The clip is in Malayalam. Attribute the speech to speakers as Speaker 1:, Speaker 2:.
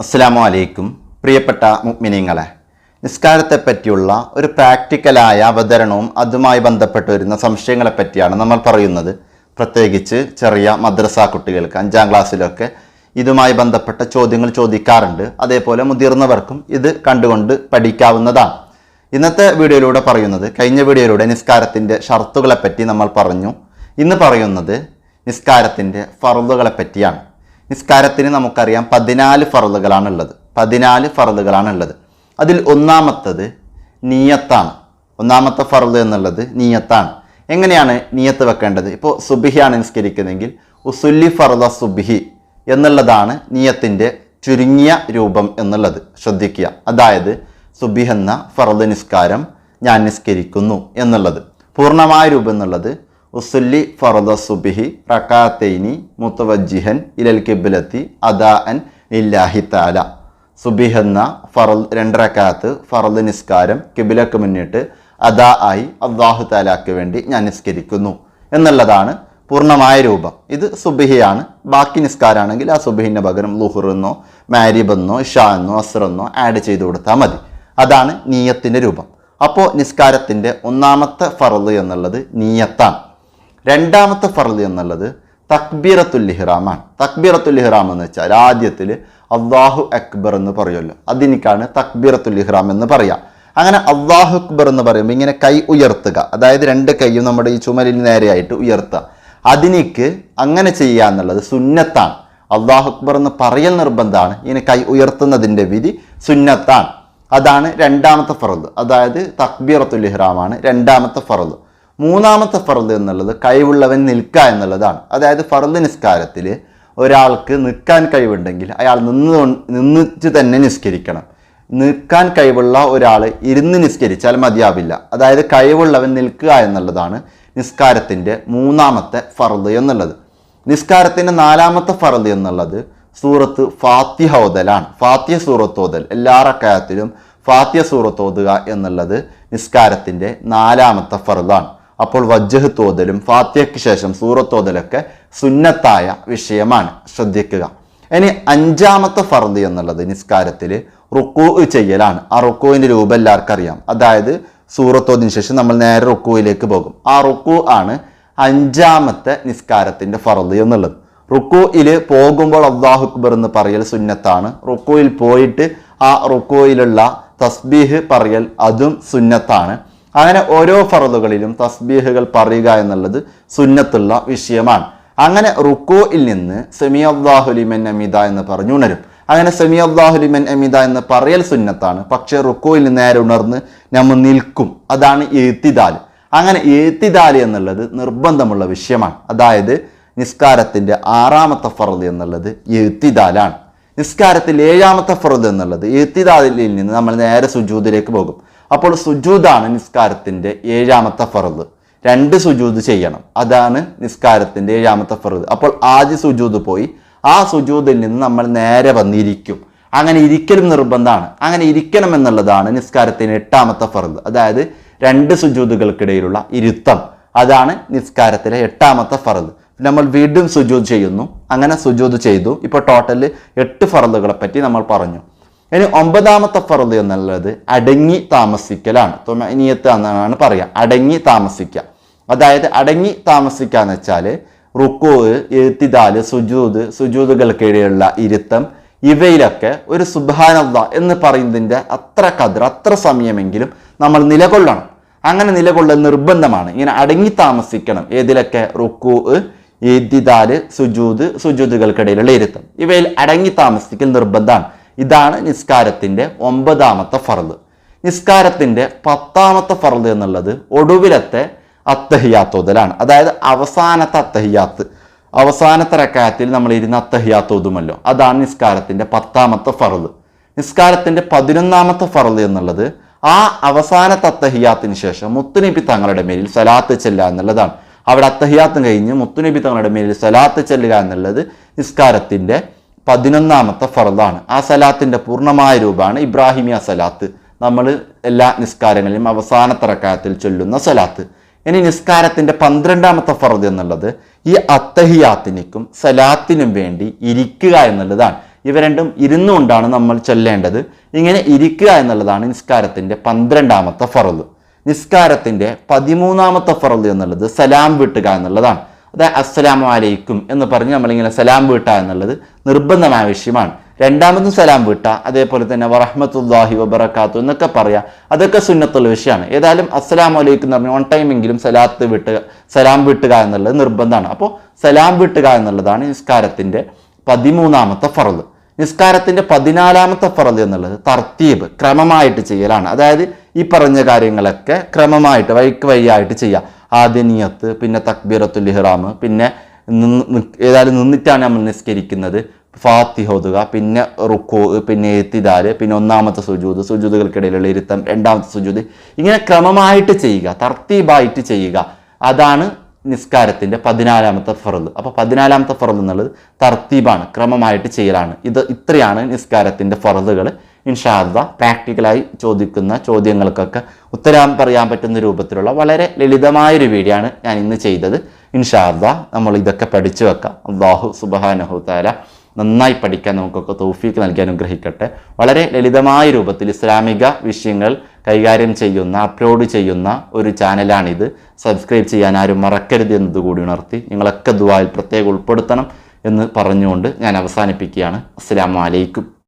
Speaker 1: അസ്സാം വലൈക്കും പ്രിയപ്പെട്ട മുഗ്മിനിങ്ങളെ നിസ്കാരത്തെ പറ്റിയുള്ള ഒരു പ്രാക്ടിക്കലായ അവതരണവും അതുമായി ബന്ധപ്പെട്ട് വരുന്ന സംശയങ്ങളെ പറ്റിയാണ് നമ്മൾ പറയുന്നത്. പ്രത്യേകിച്ച് ചെറിയ മദ്രസ കുട്ടികൾക്ക് അഞ്ചാം ക്ലാസ്സിലൊക്കെ ഇതുമായി ബന്ധപ്പെട്ട ചോദ്യങ്ങൾ ചോദിക്കാറുണ്ട്. അതേപോലെ മുതിർന്നവർക്കും ഇത് കണ്ടുകൊണ്ട് പഠിക്കാവുന്നതാണ്. ഇന്നത്തെ വീഡിയോയിലൂടെ പറയുന്നത് കഴിഞ്ഞ വീഡിയോയിലൂടെ നിസ്കാരത്തിന്റെ ഷർത്തുകളെ പറ്റി നമ്മൾ പറഞ്ഞു. ഇന്ന് പറയുന്നത് നിസ്കാരത്തിന്റെ ഫറുകളെപ്പറ്റിയാണ് പറ്റിയാണ് നിസ്കാരത്തിന് നമുക്കറിയാം പതിനാല് ഫറലുകളാണുള്ളത് പതിനാല് ഫറലുകളാണുള്ളത് അതിൽ ഒന്നാമത്തത് നീയത്താണ്. ഒന്നാമത്തെ ഫറൽ എന്നുള്ളത് നീയത്താണ്. എങ്ങനെയാണ് നീയത്ത് വെക്കേണ്ടത്? ഇപ്പോൾ സുബിഹിയാണ് നിസ്കരിക്കുന്നതെങ്കിൽ ഉസുല്ലി ഫറുദ സുബിഹി എന്നുള്ളതാണ് നീയത്തിന്റെ ചുരുങ്ങിയ രൂപം എന്നുള്ളത്. ശ്രദ്ധിക്കുക. അതായത് സുബിഹ് എന്ന നിസ്കാരം ഞാൻ നിസ്കരിക്കുന്നു എന്നുള്ളത്. പൂർണമായ രൂപം എന്നുള്ളത് ഉസുല്ലി ഫറുദ സുബിഹി റക്കാത്തൈനി മുത്തവജിഹൻ ഇലൽ കിബിലത്തി അദാ അൻ ഇല്ലാഹി താല സുബിഹ് എന്ന ഫറൽ രണ്ടരക്കാത്ത് ഫറദ് നിസ്കാരം കിബിലക്ക് മുന്നിട്ട് അദാ ആയി അള്ളാഹു താലാക്ക് വേണ്ടി ഞാൻ നിസ്കരിക്കുന്നു എന്നുള്ളതാണ് പൂർണമായ രൂപം. ഇത് സുബിഹിയാണ്. ബാക്കി നിസ്കാരമാണെങ്കിൽ ആ സുബിഹിന്റെ പകരം ലുഹുറെന്നോ മാരിബെന്നോ ഷാ എന്നോ അസ്ർ ആഡ് ചെയ്ത് കൊടുത്താൽ മതി. അതാണ് നീയത്തിന്റെ രൂപം. അപ്പോൾ നിസ്കാരത്തിന്റെ ഒന്നാമത്തെ ഫറദ് എന്നുള്ളത് നീയത്താണ്. രണ്ടാമത്തെ ഫർദ് എന്നുള്ളത് തക്ബീറത്തുൽ ഇഹ്റാമാണ് തക്ബീറത്തുൽ ഇഹ്റാം എന്ന് വെച്ചാൽ ആദ്യത്തിൽ അള്ളാഹു അക്ബർ എന്ന് പറയുമല്ലോ. അതിനിക്കാണ് തക്ബീറത്തുൽ ഇഹ്റാം എന്ന് പറയാം. അങ്ങനെ അള്ളാഹു അക്ബർ എന്ന് പറയുമ്പോൾ ഇങ്ങനെ കൈ ഉയർത്തുക. അതായത് രണ്ട് കൈയും നമ്മുടെ ഈ ചുമലിന് നേരെയായിട്ട് ഉയർത്തുക. അതിനിക്ക് അങ്ങനെ ചെയ്യുക എന്നുള്ളത് സുന്നത്താണ്. അള്ളാഹു അക്ബർ എന്ന് പറയൽ നിർബന്ധമാണ്. ഇങ്ങനെ കൈ ഉയർത്തുന്നതിന്റെ വിധി സുന്നത്താണ്. അതാണ് രണ്ടാമത്തെ ഫറദ് അതായത് തക്ബീറത്തുൽ ഇഹ്റാമാണ് രണ്ടാമത്തെ ഫറദ് മൂന്നാമത്തെ ഫറുദ് എന്നുള്ളത് കഴിവുള്ളവൻ നിൽക്കുക എന്നുള്ളതാണ്. അതായത് ഫറുദ് നിസ്കാരത്തിൽ ഒരാൾക്ക് നിൽക്കാൻ കഴിവുണ്ടെങ്കിൽ അയാൾ നിന്ന് നിന്നിച്ച് തന്നെ നിസ്കരിക്കണം. നിൽക്കാൻ കഴിവുള്ള ഒരാൾ ഇരുന്ന് നിസ്കരിച്ചാൽ മതിയാവില്ല. അതായത് കഴിവുള്ളവൻ നിൽക്കുക എന്നുള്ളതാണ് നിസ്കാരത്തിന്റെ മൂന്നാമത്തെ ഫറുദ് എന്നുള്ളത്. നിസ്കാരത്തിന്റെ നാലാമത്തെ ഫറുദ് എന്നുള്ളത് സൂറത്ത് ഫാത്തിഹ ഓതലാണ്. ഫാത്തിഹ സൂറത്ത് ഓതൽ. എല്ലാ റക്കായത്തിലും ഫാത്തിഹ സൂറത്ത് ഓതുക എന്നുള്ളത് നിസ്കാരത്തിന്റെ നാലാമത്തെ ഫറദാണ് അപ്പോൾ വജ്ജഹ് തോതലും ഫാത്തിഹയ്ക്ക് ശേഷം സൂറത്തോതലൊക്കെ സുന്നത്തായ വിഷയമാണ്. ശ്രദ്ധിക്കുക. ഇനി അഞ്ചാമത്തെ ഫർദ് എന്നുള്ളത് നിസ്കാരത്തിൽ റുക്കൂ ചെയ്യലാണ്. ആ റുക്കുവിന്റെ രൂപം എല്ലാവർക്കും അറിയാം അതായത് സൂറത്തോതിന് ശേഷം നമ്മൾ നേരെ റുക്കുവിലേക്ക് പോകും. ആ റുക്കു ആണ് അഞ്ചാമത്തെ നിസ്കാരത്തിന്റെ ഫർദ് എന്നുള്ളത്. റുക്കുയിൽ പോകുമ്പോൾ അള്ളാഹു അക്ബർ എന്ന് പറയൽ സുന്നത്താണ്. റുക്കുയിൽ പോയിട്ട് ആ റുക്കുയിലുള്ള തസ്ബീഹ് പറയൽ അതും സുന്നത്താണ്. അങ്ങനെ ഓരോ ഫറുദുകളിലും തസ്ബീഹുകൾ പറയുക എന്നുള്ളത് സുന്നത്തുള്ള വിഷയമാണ്. അങ്ങനെ റുക്കോയിൽ നിന്ന് സെമി അബ്ദാഹുലിമൻ അമിത എന്ന് പറഞ്ഞു ഉണരും. അങ്ങനെ സെമി അബ്ദാഹുലിമൻ അമിത എന്ന് പറയൽ സുന്നത്താണ്. പക്ഷേ റുക്കോയിൽ നിന്ന് നേരെ ഉണർന്ന് നമ്മൾ നിൽക്കും. അതാണ് എഴുത്തിദാൽ. അങ്ങനെ എഴുത്തിദാൽ എന്നുള്ളത് നിർബന്ധമുള്ള വിഷയമാണ്. അതായത് നിസ്കാരത്തിന്റെ ആറാമത്തെ ഫറദ് എന്നുള്ളത് എഴുത്തിദാലാണ്. നിസ്കാരത്തിൽ ഏഴാമത്തെ ഫറദ് എന്നുള്ളത് എഴുത്തിദാലിൽ നിന്ന് നമ്മൾ നേരെ സുജൂദിലേക്ക് പോകും. അപ്പോൾ സുജൂദാണ് നിസ്കാരത്തിന്റെ ഏഴാമത്തെ ഫറദ്. രണ്ട് സുജൂദ് ചെയ്യണം. അതാണ് നിസ്കാരത്തിന്റെ ഏഴാമത്തെ ഫറദ്. അപ്പോൾ ആദ്യ സുജൂദ് പോയി. ആ സുജൂദിൽ നിന്ന് നമ്മൾ നേരെ വന്നിരിക്കും. അങ്ങനെ ഇരിക്കലും നിർബന്ധമാണ്. അങ്ങനെ ഇരിക്കണം എന്നുള്ളതാണ് നിസ്കാരത്തിന് എട്ടാമത്തെ ഫറദ്. അതായത് രണ്ട് സുജൂദുകൾക്കിടയിലുള്ള ഇരുത്തം. അതാണ് നിസ്കാരത്തിലെ എട്ടാമത്തെ ഫറദ്. നമ്മൾ വീണ്ടും സുജൂദ് ചെയ്യുന്നു. അങ്ങനെ സുജൂദ് ചെയ്തു. ഇപ്പോൾ ടോട്ടൽ എട്ട് ഫറദുകളെ പറ്റി നമ്മൾ പറഞ്ഞു. ഇനി ഒമ്പതാമത്തെ ഫറദ് എന്നുള്ളത് അടങ്ങി താമസിക്കലാണ്. തൊമനിയത്ത് എന്നാണ് പറയുക അടങ്ങി താമസിക്കുക അതായത് അടങ്ങി താമസിക്കുക എന്ന് വെച്ചാൽ റുക്കോ എഴുത്തിദാൽ സുജൂദ് സുജൂദുകൾക്കിടയിലുള്ള ഇരുത്തം ഇവയിലൊക്കെ ഒരു സുബാനല്ല എന്ന് പറയുന്നതിന്റെ അത്ര കതിർ അത്ര സമയമെങ്കിലും നമ്മൾ നിലകൊള്ളണം. അങ്ങനെ നിലകൊള്ളൽ നിർബന്ധമാണ്. ഇങ്ങനെ അടങ്ങി താമസിക്കണം. ഏതിലൊക്കെ? റുക്കു എഴുതിദാൽ സുജൂദ് സുജൂദുകൾക്കിടയിലുള്ള ഇരുത്തം. ഇവയിൽ അടങ്ങി താമസിക്കൽ നിർബന്ധമാണ്. ഇതാണ് നിസ്കാരത്തിന്റെ ഒമ്പതാമത്തെ ഫറദ് നിസ്കാരത്തിന്റെ പത്താമത്തെ ഫറദ് എന്നുള്ളത് ഒടുവിലത്തെ അത്തഹിയാത്തോതലാണ് അതായത് അവസാനത്തെ അത്തഹിയാത്ത്. അവസാനത്തെ റക്കായത്തിൽ നമ്മൾ ഇരുന്ന് അത്തഹിയാത്തോതുമല്ലോ അതാണ് നിസ്കാരത്തിന്റെ പത്താമത്തെ ഫറദ് നിസ്കാരത്തിന്റെ പതിനൊന്നാമത്തെ ഫറദ് എന്നുള്ളത് ആ അവസാന തത്തഹിയാത്തിന് ശേഷം മുത്തുനബി തങ്ങളുടെ മേലിൽ സലാത്ത് ചെല്ലുക എന്നുള്ളതാണ്. അവിടെ അത്തഹിയാത്തും കഴിഞ്ഞ് മുത്തുനബി തങ്ങളുടെ മേലിൽ സലാത്ത് ചെല്ലുക എന്നുള്ളത് നിസ്കാരത്തിന്റെ പതിനൊന്നാമത്തെ ഫറദാണ് ആ സലാത്തിന്റെ പൂർണമായ രൂപമാണ് ഇബ്രാഹിമിയ സലാത്ത്. നമ്മൾ എല്ലാ നിസ്കാരങ്ങളിലും അവസാന റക്കായത്തിൽ ചൊല്ലുന്ന സലാത്ത്. ഇനി നിസ്കാരത്തിന്റെ പന്ത്രണ്ടാമത്തെ ഫറദ് എന്നുള്ളത് ഈ അത്തഹിയാത്തിനിക്കും സലാത്തിനും വേണ്ടി ഇരിക്കുക എന്നുള്ളതാണ്. ഇവ രണ്ടും ഇരുന്നുകൊണ്ടാണ് നമ്മൾ ചൊല്ലേണ്ടത്. ഇങ്ങനെ ഇരിക്കുക എന്നുള്ളതാണ് നിസ്കാരത്തിന്റെ പന്ത്രണ്ടാമത്തെ ഫറദ് നിസ്കാരത്തിന്റെ പതിമൂന്നാമത്തെ ഫറദ് എന്നുള്ളത് സലാം വിട്ടുക എന്നുള്ളതാണ്. അതായത് അസ്സലാമു അലൈക്കും എന്ന് പറഞ്ഞ് നമ്മളിങ്ങനെ സലാം വീട്ടുക എന്നുള്ളത് നിർബന്ധമായ വിഷയമാണ്. രണ്ടാമതും സലാം വീട്ടുക അതേപോലെ തന്നെ വറഹമത്തുല്ലാഹി വബറക്കാത്തു എന്നൊക്കെ പറയാം. അതൊക്കെ സുന്നത്തുള്ള വിഷയമാണ്. ഏതായാലും അസ്സലാമു അലൈക്കും എന്ന് പറഞ്ഞ് ഓൺ ടൈമെങ്കിലും സലാത്ത് വിട്ടുക സലാം വിട്ടുക എന്നുള്ളത് നിർബന്ധമാണ്. അപ്പോൾ സലാം വിട്ടുക എന്നുള്ളതാണ് നിസ്കാരത്തിന്റെ പതിമൂന്നാമത്തെ ഫറൽ നിസ്കാരത്തിന്റെ പതിനാലാമത്തെ ഫറൽ എന്നുള്ളത് തർത്തീബ് ക്രമമായിട്ട് ചെയ്യലാണ്. അതായത് ഈ പറഞ്ഞ കാര്യങ്ങളൊക്കെ ക്രമമായിട്ട് വഴിക്ക് വഴിയായിട്ട് ചെയ്യുക ആദ്യ നിയത്ത് പിന്നെ തക്ബീറത്തുൽ ഇഹ്റാം പിന്നെ നിന്ന് ഏതായാലും നിന്നിട്ടാണ് നമ്മൾ നിസ്കരിക്കുന്നത്. ഫാത്തിഹ ഓതുക പിന്നെ റുക്കോ പിന്നെ എത്തിദാർ പിന്നെ ഒന്നാമത്തെ സുജൂത് സുജൂതുകൾക്കിടയിലുള്ള ഇരുത്തം രണ്ടാമത്തെ സുജൂത് ഇങ്ങനെ ക്രമമായിട്ട് ചെയ്യുക തർത്തീബായിട്ട് ചെയ്യുക. അതാണ് നിസ്കാരത്തിന്റെ പതിനാലാമത്തെ ഫറദ് അപ്പോൾ പതിനാലാമത്തെ ഫറദ് എന്നുള്ളത് തർത്തീബാണ് ക്രമമായിട്ട് ചെയ്യലാണ്. ഇത് ഇത്രയാണ് നിസ്കാരത്തിന്റെ ഫറദുകൾ ഇൻഷാദ പ്രാക്ടിക്കലായി ചോദിക്കുന്ന ചോദ്യങ്ങൾക്കൊക്കെ ഉത്തരം പറയാൻ പറ്റുന്ന രൂപത്തിലുള്ള വളരെ ലളിതമായൊരു വീഡിയോ ആണ് ഞാൻ ഇന്ന് ചെയ്തത്. ഇൻഷാദ നമ്മൾ ഇതൊക്കെ പഠിച്ചു വെക്കാം. അള്ളാഹു സുബാനഹു താല നന്നായി പഠിക്കാൻ നമുക്കൊക്കെ തൗഫീക്ക് നൽകി അനുഗ്രഹിക്കട്ടെ. വളരെ ലളിതമായ രൂപത്തിൽ ഇസ്ലാമിക വിഷയങ്ങൾ കൈകാര്യം ചെയ്യുന്ന അപ്ലോഡ് ചെയ്യുന്ന ഒരു ചാനലാണിത്. സബ്സ്ക്രൈബ് ചെയ്യാൻ ആരും മറക്കരുത് എന്നതുകൂടി ഉണർത്തി നിങ്ങളൊക്കെ ദുബായിൽ പ്രത്യേകം ഉൾപ്പെടുത്തണം എന്ന് പറഞ്ഞുകൊണ്ട് ഞാൻ അവസാനിപ്പിക്കുകയാണ്. അസ്സാം വലൈക്കും